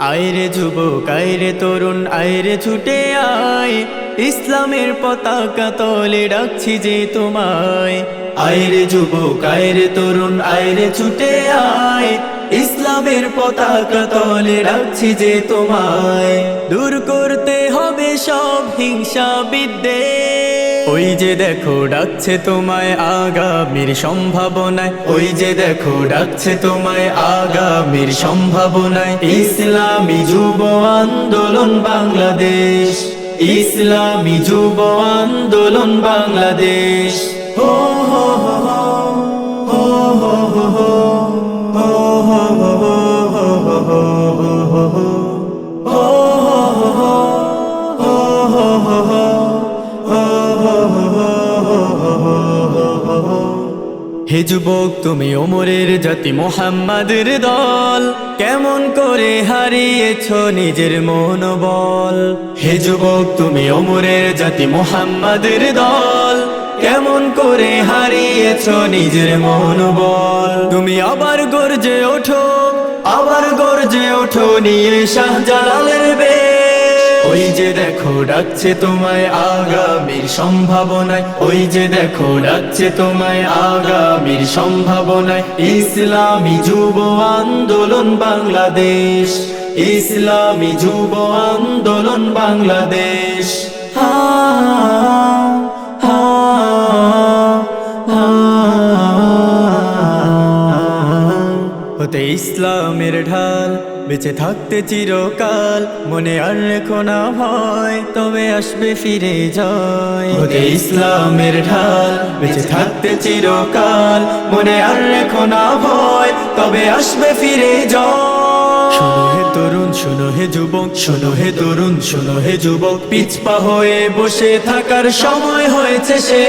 আয়রে যুবক আয়রে তরুণ আয়রে ছুটে আয়। ইসলামের পতাকা তলে ডাকছি যে তোমায়। আয়রে যুবক আয়রে তরুণ আয়রে ছুটে আয়। ইসলামের পতাকা তলে ডাকছি যে তোমায়। দূর করতে হবে সব হিংসা বিদ্বেষ। ওই যে দেখো ডাকছে তোমায় আগামীর সম্ভাবনায়। ওই যে দেখো ডাকছে তোমায় আগামীর সম্ভাবনায়। ইসলামী যুব আন্দোলন বাংলাদেশ। ইসলামী যুব আন্দোলন বাংলাদেশ। হো হো হে যুবক, তুমি ওমরের জাতি মোহাম্মদের দল। কেমন করে হারিয়েছ নিজের মনোবল? হে যুবক, তুমি ওমরের জাতি মোহাম্মদের দল। কেমন করে হারিয়েছ নিজের মনোবল? তুমি আবার গর্জে ওঠো, আবার গর্জে ওঠো নিয়ে শাহজালালের বেশ। ওই যে দেখো, ডাকছে তোমায় আগামীর সম্ভাবনায়। ওই যে দেখো, ডাকছে তোমায় আগামীর সম্ভাবনায়। ইসলামী যুব আন্দোলন বাংলাদেশ। ইসলামী যুব আন্দোলন বাংলাদেশ। হতে ইসলামের ঢাল, বেঁচে থাকতে চিরকাল, মনে আর রেখো না ভয়, তবে আসবে ফিরে জয় হতে ইসলামের ঢাল, বেঁচে থাকতে চিরকাল, মনে আর রেখো না ভয়, তবে আসবে ফিরে জয় হে তরুণ, শোনো হে যুবক, শোনো হে তরুণ, শোনো হে যুবক, পিছপা হয়ে বসে থাকার সময় হয়েছে সে।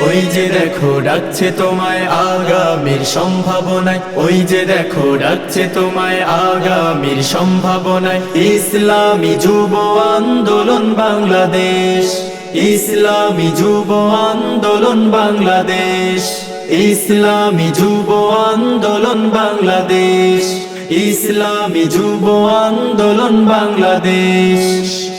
ওই যে দেখো, ডাকছে তোমায় আগামীর সম্ভাবনায়। ওই যে দেখো, ডাকছে তোমায় আগামীর সম্ভাবনায়। ইসলামী যুব আন্দোলন বাংলাদেশ। ইসলামী যুব আন্দোলন বাংলাদেশ। ইসলামী যুব আন্দোলন বাংলাদেশ। ইসলামী যুব আন্দোলন বাংলাদেশ।